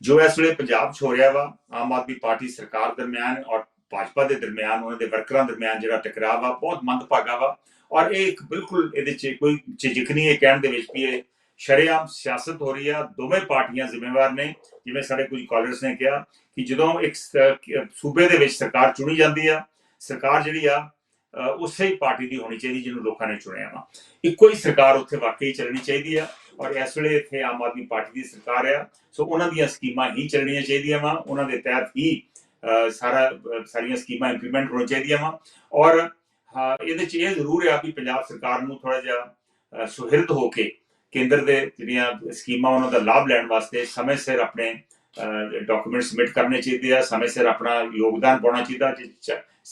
ਜੋ ਇਸ ਵੇਲੇ ਪੰਜਾਬ 'ਚ ਹੋ ਰਿਹਾ ਵਾ, ਆਮ ਆਦਮੀ ਪਾਰਟੀ ਸਰਕਾਰ ਦਰਮਿਆਨ ਔਰ ਭਾਜਪਾ ਦੇ ਦਰਮਿਆਨ, ਉਹਨਾਂ ਦੇ ਵਰਕਰਾਂ ਦਰਮਿਆਨ ਜਿਹੜਾ ਟਕਰਾਅ ਵਾ, ਬਹੁਤ ਮੰਦਭਾਗਾ ਵਾ। ਔਰ ਇਹ ਇੱਕ ਬਿਲਕੁਲ ਇਹਦੇ 'ਚ ਕੋਈ ਝਿਜਕ ਨਹੀਂ ਇਹ ਕਹਿਣ ਦੇ ਵਿੱਚ ਵੀ ਇਹ ਸ਼ਰੇਆਮ ਸਿਆਸਤ ਹੋ ਰਹੀ ਆ। ਦੋਵੇਂ ਪਾਰਟੀਆਂ ਜ਼ਿੰਮੇਵਾਰ ਨੇ, ਜਿਵੇਂ ਸਾਡੇ ਕੁਝ ਕਾਲਰਸ ਨੇ ਕਿਹਾ ਕਿ ਜਦੋਂ ਇੱਕ ਸੂਬੇ ਦੇ ਵਿੱਚ ਸਰਕਾਰ ਚੁਣੀ ਜਾਂਦੀ ਆ, ਸਰਕਾਰ ਜਿਹੜੀ ਆ ਉਸੇ ਹੀ ਪਾਰਟੀ ਦੀ ਹੋਣੀ ਚਾਹੀਦੀ ਜਿਹਨੂੰ ਲੋਕਾਂ ਨੇ ਚੁਣਿਆ ਵਾ। ਇੱਕੋ ਹੀ ਸਰਕਾਰ ਉੱਥੇ ਵਾਕਈ ਚੱਲਣੀ ਚਾਹੀਦੀ ਆ। ਔਰ ਇਸ ਵੇਲੇ ਇੱਥੇ ਆਮ ਆਦਮੀ ਪਾਰਟੀ ਦੀ ਸਰਕਾਰ ਆ। ਸੋ ਉਹਨਾਂ ਦੀਆਂ ਸਕੀਮਾਂ ਹੀ ਚੱਲਣੀਆਂ ਚਾਹੀਦੀਆਂ ਵਾ। ਉਹਨਾਂ ਦੇ ਤਹਿਤ ਹੀ ਸਾਰਾ ਸਾਰੀਆਂ ਸਕੀਮਾਂ ਇੰਪਲੀਮੈਂਟ ਹੋਣੀਆਂ ਚਾਹੀਦੀਆਂ ਵਾ। ਔਰ ਇਹਦੇ ਚ ਇਹ ਜ਼ਰੂਰ ਆ ਵੀ ਪੰਜਾਬ ਸਰਕਾਰ ਨੂੰ ਥੋੜਾ ਜਿਹਾ ਸੁਹਿਰਦ ਹੋ ਕੇ ਕੇਂਦਰ ਦੇ ਜਿਹੜੀਆਂ ਸਕੀਮਾਂ ਉਹਨਾਂ ਦਾ ਲਾਭ ਲੈਣ ਵਾਸਤੇ ਸਮੇਂ ਸਿਰ ਆਪਣੇ ਡਾਕੂਮੈਂਟ ਸਬਮਿਟ ਕਰਨੇ ਚਾਹੀਦੇ ਆ। ਸਮੇਂ ਸਿਰ ਆਪਣਾ ਯੋਗਦਾਨ ਪਾਉਣਾ ਚਾਹੀਦਾ। ਜਿ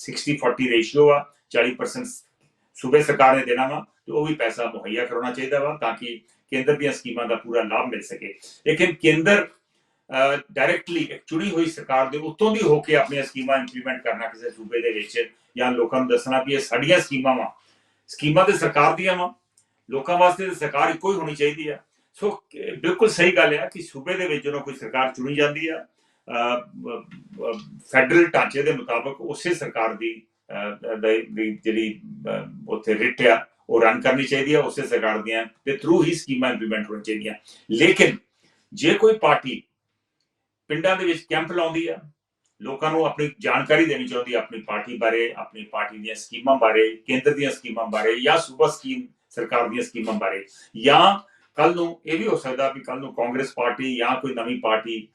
60 40 ਰੇਸ਼ੀਓ ਆ 40% ਸੂਬੇ ਸਰਕਾਰ ਨੇ ਦੇਣਾ ਵਾ, ਤੇ ਉਹ ਵੀ ਪੈਸਾ ਮੁਹੱਈਆ ਕਰਾਉਣਾ ਚਾਹੀਦਾ ਵਾ, ਤਾਂ ਕਿ ਕੇਂਦਰ ਦੀਆਂ ਸਕੀਮਾਂ ਦਾ ਪੂਰਾ ਲਾਭ ਮਿਲ ਸਕੇ। ਲੇਕਿਨ ਕੇਂਦਰ ਡਾਇਰੈਕਟਲੀ ਚੁਣੀ ਹੋਈ ਸਰਕਾਰ ਦੇ ਉੱਤੋਂ ਦੀ ਹੋ ਕੇ ਆਪਣੀਆਂ ਸਕੀਮਾਂ ਇੰਪਲੀਮੈਂਟ ਕਰਨਾ ਕਿਸੇ ਸੂਬੇ ਦੇ ਵਿੱਚ ਜਾਂ ਲੋਕਾਂ ਨੂੰ ਦੱਸਣਾ ਵੀ ਇਹ ਸਾਡੀਆਂ ਸਕੀਮਾਂ ਵਾ। ਸਕੀਮਾਂ ਤੇ ਸਰਕਾਰ ਦੀਆਂ ਵਾ। ਲੋਕਾਂ ਵਾਸਤੇ ਤਾਂ ਸਰਕਾਰ ਇੱਕੋ ਹੀ ਹੋਣੀ ਚਾਹੀਦੀ ਆ। ਸੋ, ਬਿਲਕੁਲ ਸਹੀ ਗੱਲ ਆ ਕਿ ਸੂਬੇ ਦੇ ਵਿੱਚ ਜਦੋਂ ਕੋਈ ਸਰਕਾਰ ਚੁਣੀ ਜਾਂਦੀ ਆ ਫੈਡਰਲ ਢਾਂਚੇ ਦੇ ਮੁਤਾਬਕ ਉਸੇ ਸਰਕਾਰ ਦੀ ਜਿਹੜੀ ਉੱਥੇ ਰਿਟ ਆ ਉਹ ਰਨ ਕਰਨੀ ਚਾਹੀਦੀ ਹੈ ਉਸੇ ਸਰਕਾਰ ਦੀਆਂ ਦੇ ਥਰੂ ਹੀ ਸਕੀਮਾਂ ਇੰਪਲੀਮੈਂਟ ਹੋਣ ਚਾਹੀਦੀਆਂ। ਲੇਕਿਨ ਜੇ ਕੋਈ ਪਾਰਟੀ ਪਿੰਡਾਂ ਦੇ ਵਿੱਚ ਕੈਂਪ ਲਾਉਂਦੀ ਆ, ਲੋਕਾਂ ਨੂੰ ਆਪਣੀ ਜਾਣਕਾਰੀ ਦੇਣੀ ਚਾਹੁੰਦੀ ਆਪਣੀ ਪਾਰਟੀ ਬਾਰੇ, ਆਪਣੀ ਪਾਰਟੀ ਦੀਆਂ ਸਕੀਮਾਂ ਬਾਰੇ, ਕੇਂਦਰ ਦੀਆਂ ਸਕੀਮਾਂ ਬਾਰੇ ਜਾਂ ਸੂਬਾ ਸਕੀਮ, ਸਰਕਾਰ ਦੀਆਂ ਸਕੀਮਾਂ ਬਾਰੇ, ਜਾਂ ਕੱਲ ਨੂੰ ਇਹ ਵੀ ਹੋ ਸਕਦਾ ਵੀ ਕੱਲ ਨੂੰ ਕਾਂਗਰਸ ਪਾਰਟੀ ਜਾਂ ਕੋਈ ਨਵੀਂ ਪਾਰਟੀ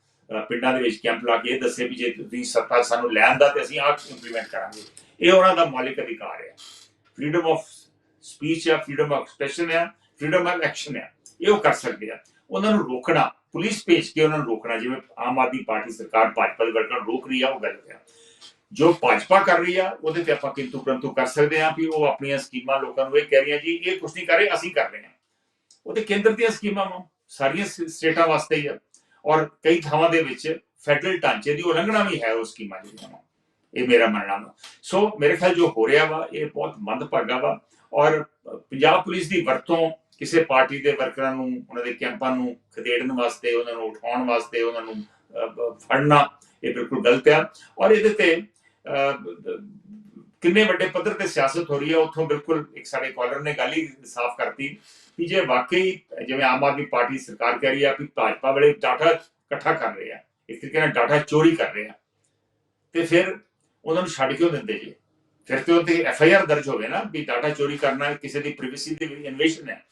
ਪਿੰਡਾਂ ਦੇ ਵਿੱਚ ਕੈਂਪ ਲਾ ਕੇ ਇਹ ਦੱਸੇ ਵੀ ਜੇ ਤੁਸੀਂ ਸੱਤਾ ਸਾਨੂੰ ਲੈਣ ਦਾ ਤੇ ਅਸੀਂ ਆਹ ਇੰਪਲੀਮੈਂਟ ਕਰਾਂਗੇ। ਇਹ ਉਹਨਾਂ ਦਾ ਮਾਲਿਕ ਅਧਿਕਾਰ ਹੈ। ਫਰੀडम ਆਫ ਸਪੀਚ ਆ ਫਰੀडम ਆਫ ਐਕਸਪ੍ਰੈਸ਼ਨ ਆ ਫਰੀडम ਆਫ ਐਕਸ਼ਨ ਆ, ਇਹ ਉਹ ਕਰ ਸਕਦੇ ਆ। ਉਹਨਾਂ ਨੂੰ ਰੋਕਣਾ ਪੁਲਿਸ ਭੇਜ ਕੇ ਉਹਨਾਂ ਨੂੰ ਰੋਕਣਾ, ਜਿਵੇਂ ਆਮ ਆਦਮੀ ਪਾਰਟੀ ਸਰਕਾਰ ਭਾਜਪਾ ਦੇ ਵਰਕਰਾਂ ਰੋਕ ਰਹੀ ਆ, ਉਹ ਗਲਤ ਆ ਜੋ ਭਾਜਪਾ ਕਰ ਰਹੀ ਆ, ਉਹਦੇ ਤੇ ਆਪਾਂ ਕਿੰਤੂ ਪ੍ਰੰਤੂ ਕਰ ਸਕਦੇ ਆ ਵੀ ਉਹ ਆਪਣੀਆਂ ਸਕੀਮਾਂ ਲੋਕਾਂ ਨੂੰ ਇਹ ਕਹਿ ਰਹੀਆਂ ਜੀ, ਇਹ ਕੁਝ ਨਹੀਂ ਕਰ ਅਸੀਂ ਕਰ ਰਹੇ ਆ। ਉਹ ਤੇ ਕੇਂਦਰ ਦੀਆਂ ਸਕੀਮਾਂ ਸਾਰੀਆਂ ਸਟੇਟਾਂ ਵਾਸਤੇ ਹੀ ਆ। ਔਰ ਕਈ ਥਾਵਾਂ ਦੇ ਵਿੱਚ ਫੈਡਰਲ ਢਾਂਚੇ ਦੀ ਉਲੰਘਣਾ ਵੀ ਹੈ ਉਸ ਸਕੀਮਾਂ ਦੀ ਇਹ ਮੇਰਾ ਮੰਨਣਾ ਸੋ ਮੇਰੇ ਖਿਆਲ ਜੋ ਹੋ ਰਿਹਾ ਵਾ, ਇਹ ਬਹੁਤ ਮੰਦਭਾਗਾ ਵਾ। ਔਰ ਪੰਜਾਬ ਪੁਲਿਸ ਦੀ ਵਰਤੋਂ ਕਿਸੇ ਪਾਰਟੀ ਦੇ ਵਰਕਰਾਂ ਨੂੰ, ਉਹਨਾਂ ਦੇ ਕੈਂਪਾਂ ਨੂੰ ਖਦੇੜਨ ਵਾਸਤੇ, ਉਹਨਾਂ ਨੂੰ ਉਠਾਉਣ ਵਾਸਤੇ, ਉਹਨਾਂ ਨੂੰ ਫੜਨਾ, ਇਹ ਬਿਲਕੁਲ ਗਲਤ ਆ ਔਰ ਇਹਦੇ ਤੇ ਕਿੰਨੇ ਵੱਡੇ ਪੱਧਰ ਤੇ ਸਿਆਸਤ ਹੋ ਰਹੀ ਹੈ, ਉੱਥੋਂ ਬਿਲਕੁਲ ਇੱਕ ਸਾਡੇ ਕਾਲਰ ਨੇ ਗੱਲ ਹੀ ਸਾਫ਼ ਕਰਤੀ ਕਿ ਜੇ ਵਾਕਈ ਜਿਵੇਂ ਆਮ ਆਦਮੀ ਪਾਰਟੀ ਸਰਕਾਰ ਕਹਿ ਰਹੀ ਹੈ ਕਿ ਭਾਜਪਾ ਵਾਲੇ ਡਾਟਾ ਇਕੱਠਾ ਕਰ ਰਹੇ ਆ ਇੱਕ ਤਰੀਕੇ ਨਾਲ ਡਾਟਾ ਚੋਰੀ ਕਰ ਰਹੇ ਆ ਤੇ ਫਿਰ ਉਹਨਾਂ ਨੂੰ ਛੱਡ ਕਿਉਂ ਦਿੰਦੇ ਜੀ? ਫਿਰ ਤੇ ਉਹਤੇ ਐਫ ਆਈ ਆਰ ਦਰਜ ਹੋਵੇ ਨਾ ਵੀ ਡਾਟਾ ਚੋਰੀ ਕਰਨਾ ਕਿਸੇ ਦੀ ਪ੍ਰਾਈਵੇਸੀ ਦੀ ਇਨਵੇਸ਼ਨ ਹੈ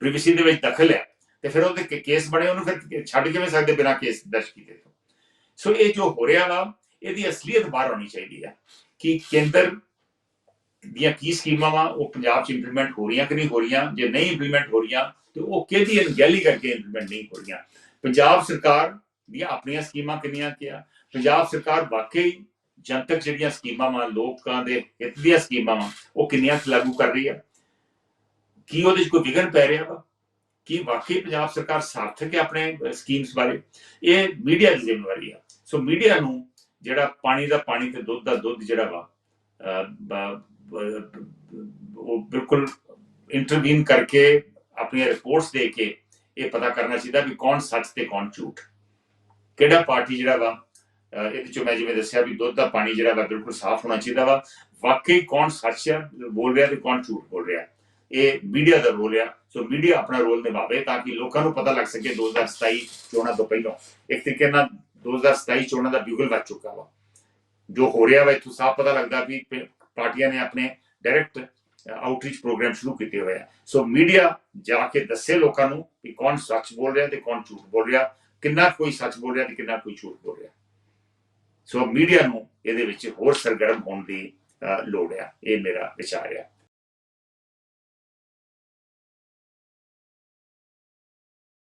ਪ੍ਰਾਈਵੇਸੀ ਦੇ ਵਿੱਚ ਦਖਲ ਹੈ, ਤੇ ਫਿਰ ਉਹਦੇ ਕੇਸ ਬਣੇ, ਉਹਨੂੰ ਫਿਰ ਛੱਡ ਕਿਵੇਂ ਸਕਦੇ ਬਿਨਾਂ ਕੇਸ ਦਰਜ ਕੀਤੇ ਤੋਂ? ਸੋ ਇਹ ਜੋ ਹੋ ਰਿਹਾ ਵਾ, ਇਹਦੀ ਅਸਲੀਅਤ ਬਾਹਰ ਆਉਣੀ ਚਾਹੀਦੀ ਹੈ ਕਿ ਕੇਂਦਰ ਦੀਆਂ ਕੀ ਸਕੀਮਾਂ ਵਾ, ਉਹ ਪੰਜਾਬ 'ਚ ਇੰਪਲੀਮੈਂਟ ਹੋ ਰਹੀਆਂ ਕਿ ਨਹੀਂ ਹੋ ਰਹੀਆਂ? ਜੇ ਨਹੀਂ ਇੰਪਲੀਮੈਂਟ ਹੋ ਰਹੀਆਂ, ਤੇ ਉਹ ਕਿਹਦੀ ਅਣਗਹਿਲੀ ਕਰਕੇ ਇੰਪਲੀਮੈਂਟ ਨਹੀਂ ਹੋ ਰਹੀਆਂ? ਪੰਜਾਬ ਸਰਕਾਰ ਦੀਆਂ ਆਪਣੀਆਂ ਸਕੀਮਾਂ ਕਿੰਨੀਆਂ ਕਿਆ? ਪੰਜਾਬ ਸਰਕਾਰ ਵਾਕਈ ਜਨਤਕ ਜਿਹੜੀਆਂ ਸਕੀਮਾਂ ਵਾ, ਲੋਕਾਂ ਦੇ ਹਿੱਤ ਦੀਆਂ ਸਕੀਮਾਂ ਵਾ, ਉਹ ਕਿੰਨੀਆਂ ਲਾਗੂ ਕਰ ਰਹੀ ਆ? ਕੀ ਉਹਦੇ 'ਚ ਕੋਈ ਵਿਗੜ ਪੈ ਰਿਹਾ ਵਾ? ਕੀ ਵਾਕਈ ਪੰਜਾਬ ਸਰਕਾਰ ਸਾਰਥਕ ਹੈ ਆਪਣੇ ਸਕੀਮਸ ਬਾਰੇ? ਇਹ ਮੀਡੀਆ ਦੀ ਜ਼ਿੰਮੇਵਾਰੀ ਆ। ਸੋ ਮੀਡੀਆ ਨੂੰ ਜਿਹੜਾ ਪਾਣੀ ਦਾ ਪਾਣੀ ਤੇ ਦੁੱਧ ਦਾ ਦੁੱਧ ਜਿਹੜਾ ਵਾ ਉਹ ਬਿਲਕੁਲ ਇੰਟਰਵੀਨ ਕਰਕੇ ਆਪਣੀਆਂ ਰਿਪੋਰਟਸ ਦੇ ਕੇ ਇਹ ਪਤਾ ਕਰਨਾ ਚਾਹੀਦਾ ਵੀ ਕੌਣ ਸੱਚ ਤੇ ਕੌਣ ਝੂਠ। ਕਿਹੜਾ ਪਾਰਟੀ ਜਿਹੜਾ ਵਾ ਅਹ, ਇਹਦੇ ਚੋਂ ਮੈਂ ਜਿਵੇਂ ਦੱਸਿਆ ਵੀ ਦੁੱਧ ਦਾ ਪਾਣੀ ਜਿਹੜਾ ਵਾ ਬਿਲਕੁਲ ਸਾਫ਼ ਹੋਣਾ ਚਾਹੀਦਾ ਵਾ। ਵਾਕਈ ਕੌਣ ਸੱਚ ਬੋਲ ਰਿਹਾ ਤੇ ਕੌਣ ਝੂਠ ਬੋਲ ਰਿਹਾ? ਇਹ ਮੀਡੀਆ ਦਾ ਰੋਲ ਆ। ਸੋ ਮੀਡੀਆ ਆਪਣਾ ਰੋਲ ਨਿਭਾਵੇ ਤਾਂ ਕਿ ਲੋਕਾਂ ਨੂੰ ਪਤਾ ਲੱਗ ਸਕੇ 2027 ਚੋਣਾਂ ਤੋਂ ਪਹਿਲਾਂ। ਇੱਕ ਤਰੀਕੇ ਨਾਲ 2027 ਚੋਣਾਂ ਦਾ ਬਿਗਲ ਵੱਜ ਚੁੱਕਾ ਵਾ। ਜੋ ਹੋ ਰਿਹਾ ਵਾ ਇੱਥੋਂ ਸਾਫ਼ ਪਤਾ ਲੱਗਦਾ ਵੀ ਪਾਰਟੀਆਂ ਨੇ ਆਪਣੇ ਡਾਇਰੈਕਟ ਆਊਟਰੀਚ ਪ੍ਰੋਗਰਾਮ ਸ਼ੁਰੂ ਕੀਤੇ ਹੋਏ ਆ। ਸੋ ਮੀਡੀਆ ਜਾ ਕੇ ਦੱਸੇ ਲੋਕਾਂ ਨੂੰ ਕਿ ਕੌਣ ਸੱਚ ਬੋਲ ਰਿਹਾ ਤੇ ਕੌਣ ਝੂਠ ਬੋਲ ਰਿਹਾ। ਕਿੰਨਾ ਕੋਈ ਸੱਚ ਬੋਲ ਰਿਹਾ ਤੇ ਕਿੰਨਾ ਕੋਈ ਝੂਠ ਬੋਲ ਰਿਹਾ। ਸੋ ਮੀਡੀਆ ਨੂੰ ਇਹਦੇ ਵਿੱਚ ਹੋਰ ਸਰਗਰਮ ਹੋਣ ਦੀ ਲੋੜ ਆ। ਇਹ ਮੇਰਾ ਵਿਚਾਰ ਆ।